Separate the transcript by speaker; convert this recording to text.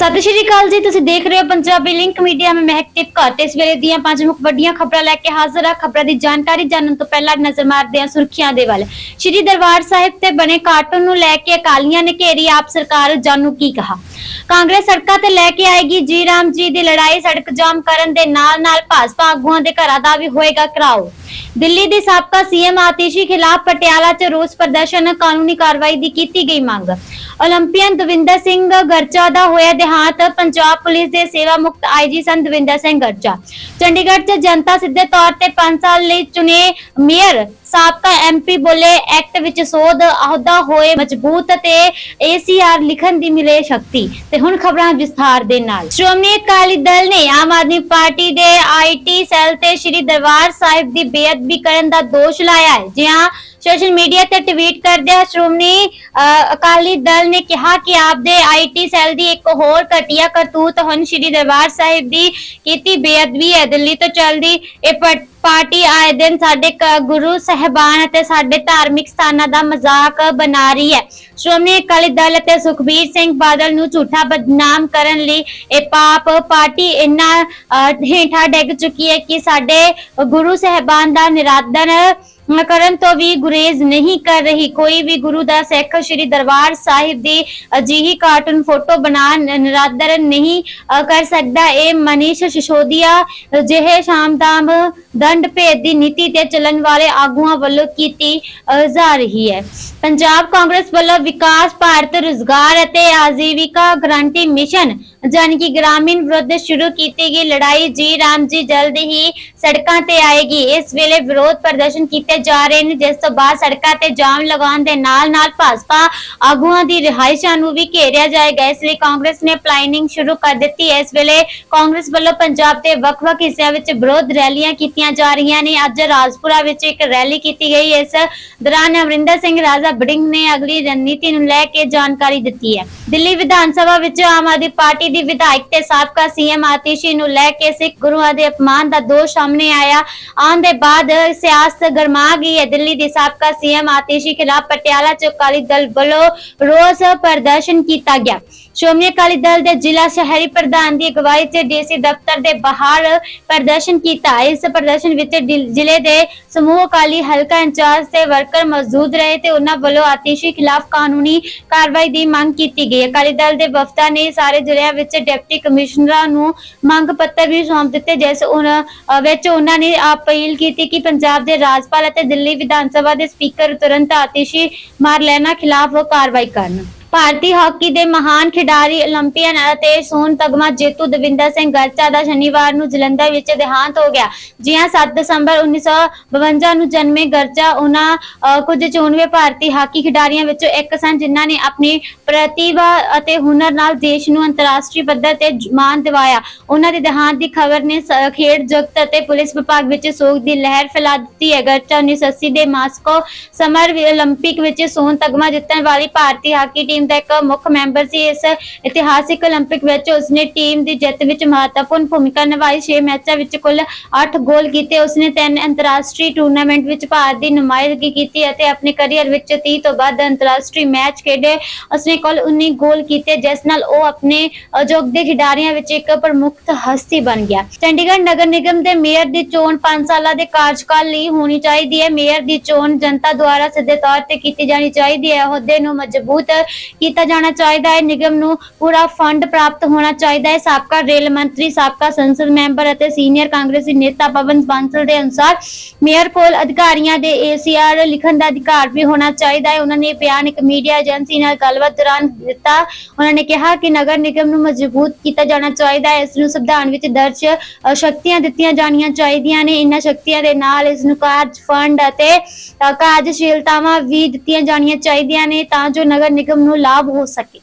Speaker 1: ਸਤਿ ਸ਼੍ਰੀ ਅਕਾਲ ਜੀ, ਤੁਸੀਂ ਦੇਖ ਰਹੇ ਹੋ ਪੰਜਾਬੀ ਲਿੰਕ ਮੀਡੀਆ ਮੈਂ ਮਹਿਕ ਟਿਪਕਾ ਇਸ ਵੇਲੇ ਦੀਆਂ ਪੰਜ ਮੁੱਖ ਵੱਡੀਆਂ ਖਬਰਾਂ ਲੈ ਕੇ ਹਾਜ਼ਰ ਹਾਂ। ਖਬਰਾਂ ਦੀ ਜਾਣਕਾਰੀ ਜਾਣਨ ਤੋਂ ਪਹਿਲਾਂ ਨਜ਼ਰ ਮਾਰਦੇ ਹਾਂ ਸੁਰਖੀਆਂ ਦੇ ਵੱਲ। ਸ਼੍ਰੀ ਦਰਬਾਰ ਸਾਹਿਬ ਤੇ ਬਣੇ ਕਾਰਟੂਨ ਨੂੰ ਲੈ ਕੇ ਅਕਾਲੀਆਂ ਨੇ ਘੇਰੀ ਆਪ ਸਰਕਾਰ, ਜਾਨੂ ਕੀ ਕਹਾ? ਕਾਂਗਰਸ ਸੜਕਾਂ ਤੇ ਲੈ ਕੇ ਆਏਗੀ ਜੀ ਰਾਮ ਜੀ ਦੀ ਲੜਾਈ, ਸੜਕ ਜਾਮ ਕਰਨ ਦੇ ਨਾਲ ਨਾਲ ਭਾਜਪਾ ਆਗੂਆਂ ਦੇ ਘਰਾਂ ਦਾ ਵੀ ਹੋਏਗਾ ਕਰਾਓ ਦਿੱਲੀ ਦੇ ਸਾਬਕਾ ਸੀਐਮ ਆਤਿਸ਼ੀ ਖਿਲਾਫ ਪਟਿਆਲਾ 'ਚ ਰੋਸ ਪ੍ਰਦਰਸ਼ਨ ਕਾਨੂੰਨੀ ਕਾਰਵਾਈ ਦੀ ਕੀਤੀ ਗਈ ਮੰਗ। 올림픽ੀਅਨ ਦਵਿੰਦਰ ਸਿੰਘ ਗਰਚਾ ਦਾ ਹੋਇਆ ਦੇਹਾਂਤ, ਪੰਜਾਬ ਪੁਲਿਸ ਦੇ ਸੇਵਾ ਮੁਕਤ ਆਈਜੀ ਸੰਤ ਦਵਿੰਦਰ ਸਿੰਘ ਗਰਚਾ। ਚੰਡੀਗੜ੍ਹ 'ਚ ਜਨਤਾ ਸਿੱਧੇ ਤੌਰ ਤੇ 5 ਸਾਲ ਲਈ ਚੁਣੇ ਮੇਅਰ, ਸਾਬਕਾ ਐਮਪੀ ਬੋਲੇ ਐਕਟ ਵਿੱਚ ਸੋਧ ਅਹੁਦਾ ਹੋਏ ਮਜ਼ਬੂਤ ਤੇ ਏਸੀਆਰ ਲਿਖਣ ਦੀ ਮਿਲੇ ਸ਼ਕਤੀ। ਤੇ ਹੁਣ ਖਬਰਾਂ ਵਿਸਥਾਰ ਦੇ ਨਾਲ। ਸ਼੍ਰੋਮਣੀ ਅਕਾਲੀ ਦਲ ਨੇ ਆਮ ਆਦਮੀ ਪਾਰਟੀ ਦੇ ਆਈਟੀ ਸੈੱਲ ਤੇ ਸ਼੍ਰੀ ਦਰਬਾਰ ਸਾਹਿਬ ਦੀ ਬੇਅਦਬੀ ਕਰਨ ਦਾ ਦੋਸ਼ ਲਾਇਆ ਹੈ। ਜਿਹਾਂ ਸੋਸ਼ਲ ਮੀਡੀਆ ਤੇ ਟਵੀਟ ਕਰਦਿਆਂ ਸ਼੍ਰੋਮਣੀ ਅ, ਅਕਾਲੀ ਦਲ ਨੇ ਕਿਹਾ ਕਿ ਆਪਦੇ ਆਈਟੀ ਸੈੱਲ ਦੀ ਇੱਕ ਹੋਰ ਘਟੀਆ ਕਰਤੂਤ ਹੁਣ ਸ਼੍ਰੀ ਦਰਬਾਰ ਸਾਹਿਬ ਦੀ ਕੀਤੀ ਬੇਅਦਬੀ ਹੈ। ਦਿੱਲੀ ਤੋਂ ਚੱਲਦੀ ਇਹ ਪ- ਪਾਰਟੀ ਆਏ ਦਿਨ ਸਾਡੇ ਕ- ਗੁਰੂ ਸਹਿਬਾਨ ਅਤੇ ਸਾਡੇ ਧਾਰਮਿਕ ਸਥਾਨਾਂ ਦਾ ਮਜ਼ਾਕ ਬਣਾ ਰਹੀ ਹੈ। ਸ਼੍ਰੋਮਣੀ ਅਕਾਲੀ ਦਲ ਅਤੇ ਸੁਖਬੀਰ ਸਿੰਘ ਬਾਦਲ ਨੂੰ ਝੂਠਾ ਬਦਨਾਮ ਕਰਨ ਲਈ ਇਹ ਪਾਪ ਪਾਰਟੀ ਇੰਨਾ ਅ, ਹੇਠਾਂ ਡਿੱਗ ਚੁੱਕੀ ਹੈ ਕਿ ਸਾਡੇ ਗੁਰੂ ਸਹਿਬਾਨ ਦਾ ਨਿਰਾਦਰ ਕਰਨ ਤੋਂ ਵੀ ਗੁਰੇਜ਼ ਨਹੀਂ ਕਰ ਰਹੀ। ਕੋਈ ਵੀ ਗੁਰੂ ਦਾ ਸਿੱਖ ਸ੍ਰੀ ਦਰਬਾਰ ਸਾਹਿਬ ਦੀ ਅਜਿਹੀ ਕਾਰਟੂਨ ਫੋਟੋ ਬਣਾ ਨਿਰਾਦਰ ਨਹੀਂ ਕਰ ਸਕਦਾ। ਇਹ ਮਨੀਸ਼ ਸਿਸੋਦੀਆ ਜਿਹੇ ਸ਼ਾਮਦਾਮ ਦੰਡ ਭੇਦ ਦੀ ਨੀਤੀ ਤੇ ਚੱਲਣ ਵਾਲੇ ਆਗੂਆਂ ਵੱਲੋਂ ਕੀਤੀ ਜਾ ਰਹੀ ਹੈ। ਪੰਜਾਬ ਕਾਂਗਰਸ ਵੱਲੋਂ ਵਿਕਾਸ ਭਾਰਤ ਰੁਜ਼ਗਾਰ ਅਤੇ ਆਜੀਵਿਕਾ ਗਰੰਟੀ ਮਿਸ਼ਨ ਜਾਣੀ ਕਿ ਗ੍ਰਾਮੀਣ ਵਿਰੁੱਧ ਸ਼ੁਰੂ ਕੀਤੀ ਗਈ ਲੜਾਈ ਜੀ ਰਾਮ ਜੀ ਜਲਦ ਹੀ ਸੜਕਾਂ ਤੇ ਆਏਗੀ। ਇਸ ਵੇਲੇ ਵਿਰੋਧ ਪ੍ਰਦਰਸ਼ਨ ਕੀਤੇ ਜਾ ਰਹੇ ਨੇ, ਜਿਸ ਤੋਂ ਬਾਅਦ ਸੜਕਾਂ ਤੇ ਜਾਮ ਲਗਾਉਣ ਦੇ ਨਾਲ ਨਾਲ ਭਾਜਪਾ ਆਗੂਆਂ ਦੀ ਰਿਹਾਇਸ਼ਾਂ ਨੂੰ ਵੀ ਘੇਰਿਆ ਜਾਏਗਾ। ਇਸ ਲਈ ਕਾਂਗਰਸ ਨੇ ਪਲਾਨਿੰਗ ਸ਼ੁਰੂ ਕਰ ਦਿੱਤੀ। ਹੈ ਇਸ ਵੇਲੇ ਕਾਂਗਰਸ ਵੱਲੋਂ ਪੰਜਾਬ ਦੇ ਵੱਖ-ਵੱਖ ਹਿੱਸਿਆਂ ਵਿੱਚ ਵਿਰੋਧ ਰੈਲੀਆਂ ਕੀਤੀਆਂ ਜਾ ਰਹੀਆਂ ਨੇ। ਅੱਜ ਰਾਜਪੁਰਾ ਵਿੱਚ ਇੱਕ ਰੈਲੀ ਕੀਤੀ ਗਈ। ਇਸ ਦੌਰਾਨ ਅਮਰਿੰਦਰ ਸਿੰਘ ਰਾਜਾ ਬੜਿੰਗ ਨੇ ਅਗਲੀ ਰਣਨੀਤੀ ਨੂੰ ਲੈ ਕੇ ਜਾਣਕਾਰੀ ਦਿੱਤੀ ਹੈ। ਦਿੱਲੀ ਵਿਧਾਨ ਸਭਾ ਵਿੱਚ ਆਮ ਆਦਮੀ ਪਾਰਟੀ ਦੀ ਵਿਧਾਇਕ ਤੇ ਸਾਬਕਾ ਸੀਐਮ ਆਤਿਸ਼ੀ ਨੂੰ ਲੈ ਕੇ ਸਿੱਖ ਗੁਰੂਆਂ ਦੇ ਅਪਮਾਨ ਦਾ ਦੋਸ਼ ਸਾਹਮਣੇ ਆਇਆ। ਆਉਣ ਦੇ ਬਾਅਦ ਸਿਆਸਤ ਗਰਮਾ ਗਈ ਹੈ। ਦਿੱਲੀ ਦੀ ਸਾਬਕਾ ਸੀਐਮ ਆਤੀਸ਼ੀ ਖਿਲਾਫ ਪਟਿਆਲਾ ਚ ਅਕਾਲੀ ਦਲ ਵੱਲੋਂ ਰੋਸ ਪ੍ਰਦਰਸ਼ਨ ਕੀਤਾ ਗਿਆ। ਸ਼੍ਰੋਮਣੀ ਅਕਾਲੀ ਦਲ ਦੇ ਜ਼ਿਲ੍ਹਾ ਸ਼ਹਿਰੀ ਪ੍ਰਧਾਨ ਦੀ ਅਗਵਾਈ 'ਚ ਡੀਸੀ ਦਫ਼ਤਰ ਦੇ ਬਾਹਰ ਪ੍ਰਦਰਸ਼ਨ ਕੀਤਾ। ਇਸ ਪ੍ਰਦਰਸ਼ਨ ਵਿੱਚ ਜ਼ਿਲ੍ਹੇ ਦੇ ਸਮੂਹ ਅਕਾਲੀ ਹਲਕਾ ਇੰਚਾਰਜ ਤੇ ਵਰਕਰ ਮੌਜੂਦ ਰਹੇ ਤੇ ਉਹਨਾਂ ਵੱਲੋਂ ਆਤਿਸ਼ੀ ਖਿਲਾਫ ਕਾਨੂੰਨੀ ਕਾਰਵਾਈ ਦੀ ਮੰਗ ਕੀਤੀ ਗਈ। ਅਕਾਲੀ ਦਲ ਦੇ ਵਫਦਾਂ ਨੇ ਸਾਰੇ ਜ਼ਿਲ੍ਹਿਆਂ ਵਿੱਚ ਡਿਪਟੀ ਕਮਿਸ਼ਨਰਾਂ ਨੂੰ ਮੰਗ ਪੱਤਰ ਵੀ ਸੌਂਪ ਦਿੱਤੇ ਜਿਸ ਉਹਨਾਂ ਅ, ਵਿੱਚ ਉਹਨਾਂ ਨੇ ਅਪੀਲ ਕੀਤੀ ਕਿ ਪੰਜਾਬ ਦੇ ਰਾਜਪਾਲ ਅਤੇ ਦਿੱਲੀ ਵਿਧਾਨ ਸਭਾ ਦੇ ਸਪੀਕਰ ਤੁਰੰਤ ਆਤਿਸ਼ੀ ਮਾਰ ਲੈਣਾ ਖਿਲਾਫ ਕਾਰਵਾਈ ਕਰਨ। ਭਾਰਤੀ ਹਾਕੀ ਦੇ ਮਹਾਨ ਖਿਡਾਰੀ 올림픽ੀਅਨ ਅਤੇ ਸੋਨ ਤਗਮਾ ਜੇਤੂ ਦਵਿੰਦਰ ਸਿੰਘ ਗਰਚਾ ਦਾ ਸ਼ਨੀਵਾਰ ਨੂੰ ਜਲੰਧਰ ਵਿੱਚ ਦੇਹਾਂਤ ਹੋ ਗਿਆ। ਜਿਹਾਂ 7 ਦਸੰਬਰ 1952 ਨੂੰ ਜਨਮੇ ਗਰਚਾ ਉਹਨਾਂ ਕੁਝ 94 ਭਾਰਤੀ ਹਾਕੀ ਖਿਡਾਰੀਆਂ ਵਿੱਚੋਂ ਇੱਕ ਸਨ ਜਿਨ੍ਹਾਂ ਨੇ ਆਪਣੀ ਪ੍ਰਤਿਭਾ ਅਤੇ ਹੁਨਰ ਨਾਲ ਦੇਸ਼ ਨੂੰ ਅੰਤਰਰਾਸ਼ਟਰੀ ਪੱਧਰ ਤੇ ਮਾਨ ਦਿਵਾਇਆ। ਉਹਨਾਂ ਦੇ ਦੇਹਾਂਤ ਦੀ ਖਬਰ ਨੇ ਖੇਡ ਜਗਤ ਅਤੇ ਪੁਲਿਸ ਵਿਭਾਗ ਵਿੱਚ ਸੋਗ ਦੀ ਲਹਿਰ ਫੈਲਾ ਦਿੱਤੀ ਹੈ। ਗਰਚਾ 1980 ਦੇ ਮਾਸਕੋ ਸਮਰ 올림픽 ਵਿੱਚ ਸੋਨ ਤਗਮਾ ਜਿੱਤਣ ਵਾਲੀ ਭਾਰਤੀ ਹਾਕੀ ਟੀਮ ਦਾ ਇੱਕ ਮੁੱਖ ਮੈਂਬਰ ਸੀ ਇਸ ਇਤਿਹਾਸਿਕ 올림픽 ਵਿੱਚ ਉਸਨੇ ਟੀਮ ਦੀ ਜਿੱਤ ਵਿੱਚ ਮਹੱਤਵਪੂਰਨ ਭੂਮਿਕਾ ਨਿਭਾਈ 6 ਮੈਚਾਂ ਵਿੱਚ ਕੁੱਲ 8 ਗੋਲ ਕੀਤੇ ਉਸਨੇ ਤਿੰਨ ਅੰਤਰਰਾਸ਼ਟਰੀ ਟੂਰਨਾਮੈਂਟ ਵਿੱਚ ਭਾਰਤ ਦੀ ਨੁਮਾਇੰਦਗੀ ਕੀਤੀ ਅਤੇ ਆਪਣੇ ਕੈਰੀਅਰ ਵਿੱਚ 30 ਤੋਂ ਵੱਧ ਅੰਤਰਰਾਸ਼ਟਰੀ ਮੈਚ ਖੇਡੇ ਉਸਨੇ ਕੁੱਲ 19 ਗੋਲ ਕੀਤੇ ਜਿਸ ਨਾਲ ਉਹ ਆਪਣੇ ਅਯੋਗਤੇ ਖਿਡਾਰੀਆਂ ਵਿੱਚ ਇੱਕ ਪ੍ਰਮੁੱਖ ਹਸਤੀ ਬਣ ਗਿਆ ਚੰਡੀਗੜ੍ਹ ਨਗਰ ਨਿਗਮ ਦੇ ਮੇਅਰ ਦੀ ਚੋਣ 5 ਸਾਲਾਂ ਦੇ ਕਾਰਜਕਾਲ ਲਈ ਹੋਣੀ ਚਾਹੀਦੀ ਹੈ ਮੇਅਰ ਦੀ ਚੋਣ ਜਨਤਾ ਦੁਆਰਾ ਸਿੱਧੇ ਤੌਰ ਤੇ ਕੀਤੀ ਜਾਣੀ ਚਾਹੀਦੀ ਹੈ ਅਹੁਦੇ ਨੂੰ ਮਜ਼ਬੂਤ ਕੀਤਾ ਜਾਣਾ ਚਾਹੀਦਾ ਹੈ। ਨਿਗਮ ਨੂੰ ਪੂਰਾ ਫੰਡ ਪ੍ਰਾਪਤ ਹੋਣਾ ਚਾਹੀਦਾ ਹੈ। ਸਾਬਕਾ ਰੇਲ ਮੰਤਰੀ, ਸਾਬਕਾ ਸੰਸਦ ਮੈਂਬਰ ਅਤੇ ਸੀਨੀਅਰ ਕਾਂਗਰਸੀ ਨੇਤਾ ਪਵਨ ਬਾਂਸਲ ਦੇ ਅਨੁਸਾਰ ਮੇਅਰ ਕੋਲ ਅਧਿਕਾਰੀਆਂ ਦੇ ਏਸੀਆਰ ਲਿਖਣ ਦਾ ਅਧਿਕਾਰ ਵੀ ਹੋਣਾ ਚਾਹੀਦਾ ਹੈ। ਉਹਨਾਂ ਨੇ ਬਿਆਨ ਇੱਕ ਮੀਡੀਆ ਏਜੰਸੀ ਨਾਲ ਗੱਲਬਾਤ ਦੌਰਾਨ ਦਿੱਤਾ। ਉਹਨਾਂ ਨੇ ਕਿਹਾ ਕਿ ਨਗਰ ਨਿਗਮ ਨੂੰ ਮਜ਼ਬੂਤ ਕੀਤਾ ਜਾਣਾ ਚਾਹੀਦਾ ਹੈ। ਇਸ ਨੂੰ ਸੰਵਿਧਾਨ ਵਿੱਚ ਦਰਜ ਸ਼ਕਤੀਆਂ ਦਿੱਤੀਆਂ ਜਾਣੀਆਂ ਚਾਹੀਦੀਆਂ ਨੇ। ਇਹਨਾਂ ਸ਼ਕਤੀਆਂ ਦੇ ਨਾਲ ਇਸ ਨੂੰ ਕਾਰਜ ਫੰਡ ਅਤੇ ਕਾਰਜਸ਼ੀਲਤਾਵਾਂ ਵੀ ਦਿੱਤੀਆਂ ਜਾਣੀਆਂ ਚਾਹੀਦੀਆਂ ਨੇ ਤਾਂ ਜੋ ਨਗਰ ਨਿਗਮ ਨੂੰ ਲਾਭ ਹੋ ਸਕੇ।